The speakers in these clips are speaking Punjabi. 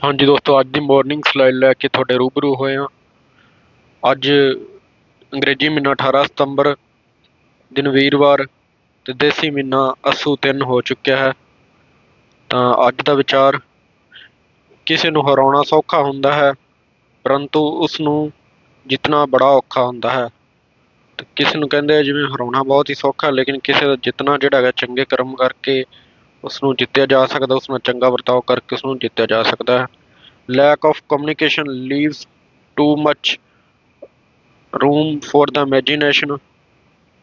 ਹਾਂਜੀ ਦੋਸਤੋ, ਅੱਜ ਦੀ ਮਾਰਨਿੰਗ ਸਲਾਈਡ ਲੈ ਕੇ ਤੁਹਾਡੇ ਰੂਬਰੂ ਹੋਏ ਹਾਂ। ਅੱਜ ਅੰਗਰੇਜ਼ੀ ਮਹੀਨਾ 18 ਸਤੰਬਰ ਦਿਨ ਵੀਰਵਾਰ ਤੇ ਦੇਸੀ ਮਹੀਨਾ ਅੱਸੂ 3 ਹੋ ਚੁੱਕਿਆ ਹੈ। ਤਾਂ ਅੱਜ ਦਾ ਵਿਚਾਰ ਕਿਸੇ ਨੂੰ ਹਰਾਉਣਾ ਸੌਖਾ ਹੁੰਦਾ ਹੈ, ਪਰੰਤੂ ਉਸ ਨੂੰ ਜਿੱਤਣਾ ਬੜਾ ਔਖਾ ਹੁੰਦਾ ਹੈ। ਤੇ ਕਿਸੇ ਨੂੰ ਕਹਿੰਦੇ ਜਿਵੇਂ ਹਰਾਉਣਾ ਬਹੁਤ ਹੀ ਸੌਖਾ, ਲੇਕਿਨ ਕਿਸੇ ਦਾ ਜਿੱਤਣਾ ਜਿਹੜਾ ਹੈਗਾ ਚੰਗੇ ਕਰਮ ਕਰਕੇ ਉਸ ਨੂੰ ਜਿੱਤਿਆ ਜਾ ਸਕਦਾ ਉਸ ਨਾਲ ਚੰਗਾ ਵਰਤਾਓ ਕਰਕੇ ਉਸ ਨੂੰ ਜਿੱਤਿਆ ਜਾ ਸਕਦਾ ਹੈ। Lack of communication leaves too much room for the imagination,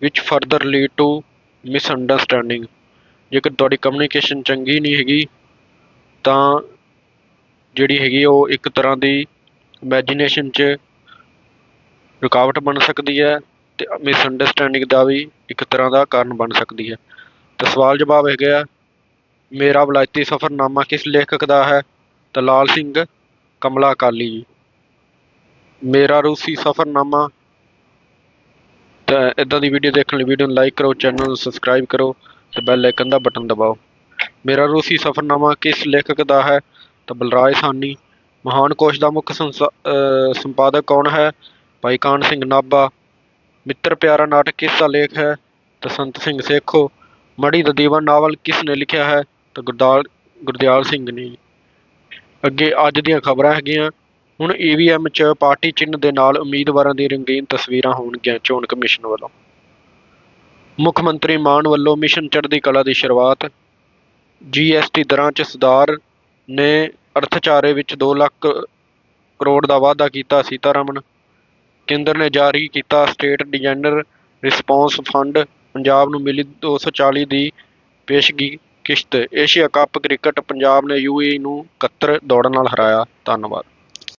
which further lead to misunderstanding. ਜੇਕਰ ਤੁਹਾਡੀ ਕਮਿਊਨੀਕੇਸ਼ਨ ਚੰਗੀ ਨਹੀਂ ਹੈਗੀ, ਤਾਂ ਜਿਹੜੀ ਹੈਗੀ ਉਹ ਇੱਕ ਤਰ੍ਹਾਂ ਦੀ ਇਮੇਜਿਨੇਸ਼ਨ 'ਚ ਰੁਕਾਵਟ ਬਣ ਸਕਦੀ ਹੈ ਤੇ ਮਿਸਅੰਡਰਸਟੈਂਡਿੰਗ ਦਾ ਵੀ ਇੱਕ ਤਰ੍ਹਾਂ ਦਾ ਕਾਰਨ ਬਣ ਸਕਦੀ ਹੈ। ਤਾਂ ਸਵਾਲ ਜਵਾਬ ਹੈਗਾ ਮੇਰਾ ਵਿਲਾਇਤੀ ਸਫ਼ਰਨਾਮਾ ਕਿਸ ਲੇਖਕ ਦਾ ਹੈ? ਤਾਂ ਲਾਲ ਸਿੰਘ ਕਮਲਾ ਅਕਾਲੀ ਜੀ। ਮੇਰਾ ਰੂਸੀ ਸਫ਼ਰਨਾਮਾ ਤਾਂ ਇਦਾਂ ਦੀ ਵੀਡੀਓ ਦੇਖਣ ਲਈ ਵੀਡੀਓ ਨੂੰ ਲਾਈਕ ਕਰੋ ਚੈਨਲ ਨੂੰ ਸਬਸਕ੍ਰਾਈਬ ਕਰੋ ਤੇ ਬੈਲ ਆਈਕਨ ਦਾ ਬਟਨ ਦਬਾਓ। ਮੇਰਾ ਰੂਸੀ ਸਫ਼ਰਨਾਮਾ ਕਿਸ ਲੇਖਕ ਦਾ ਹੈ? ਤਾਂ ਬਲਰਾਜ ਸਾਨੀ ਮਹਾਨ ਕੋਸ਼ ਦਾ ਮੁੱਖ ਸੰਸਾ- ਸੰਪਾਦਕ ਕੌਣ ਹੈ? ਭਾਈ ਕਾਨ ਸਿੰਘ ਨਾਭਾ। ਮਿੱਤਰ ਪਿਆਰਾ ਨਾਟਕ ਕਿਸ ਦਾ ਲੇਖ ਹੈ? ਤਾਂ ਸੰਤ ਸਿੰਘ ਸੇਖੋ। ਮੜੀ ਦਾ ਦੀਵਾਨ ਨਾਵਲ ਕਿਸ ਨੇ ਲਿਖਿਆ ਹੈ? ਤਾਂ ਗੁਰਦਾਲ, ਗੁਰਦਿਆਲ ਸਿੰਘ ਨੇ ਅੱਗੇ ਅੱਜ ਦੀਆਂ ਖਬਰਾਂ ਹੈਗੀਆਂ। ਹੁਣ ਈਵੀਐਮ 'ਚ ਪਾਰਟੀ ਚਿੰਨ੍ਹ ਦੇ ਨਾਲ ਉਮੀਦਵਾਰਾਂ ਦੀ ਰੰਗੀਨ ਤਸਵੀਰਾਂ ਹੋਣਗੀਆਂ ਚੋਣ ਕਮਿਸ਼ਨ ਵੱਲੋਂ। ਮੁੱਖ ਮੰਤਰੀ ਮਾਨ ਵੱਲੋਂ ਮਿਸ਼ਨ ਚੜ੍ਹਦੀ ਕਲਾ ਦੀ ਸ਼ੁਰੂਆਤ। ਜੀਐਸਟੀ ਦਰਾਂ 'ਚ ਸੁਧਾਰ ਨੇ ਅਰਥਚਾਰੇ ਵਿੱਚ 2 ਲੱਖ ਕਰੋੜ ਦਾ ਵਾਅਦਾ ਕੀਤਾ ਸੀਤਾਰਮਨ। ਕੇਂਦਰ ਨੇ ਜਾਰੀ ਕੀਤਾ state disaster response fund. Punjab ਨੂੰ ਮਿਲੀ 240 ਦੀ ਪੇਸ਼ਗੀ ਕਿਸ਼ਤ ਏਸ਼ੀਆ ਕੱਪ ਕ੍ਰਿਕਟ ਪੰਜਾਬ ਨੇ ਯੂਏਈ ਨੂੰ 71 ਦੌੜਾਂ ਨਾਲ ਹਰਾਇਆ। ਧੰਨਵਾਦ।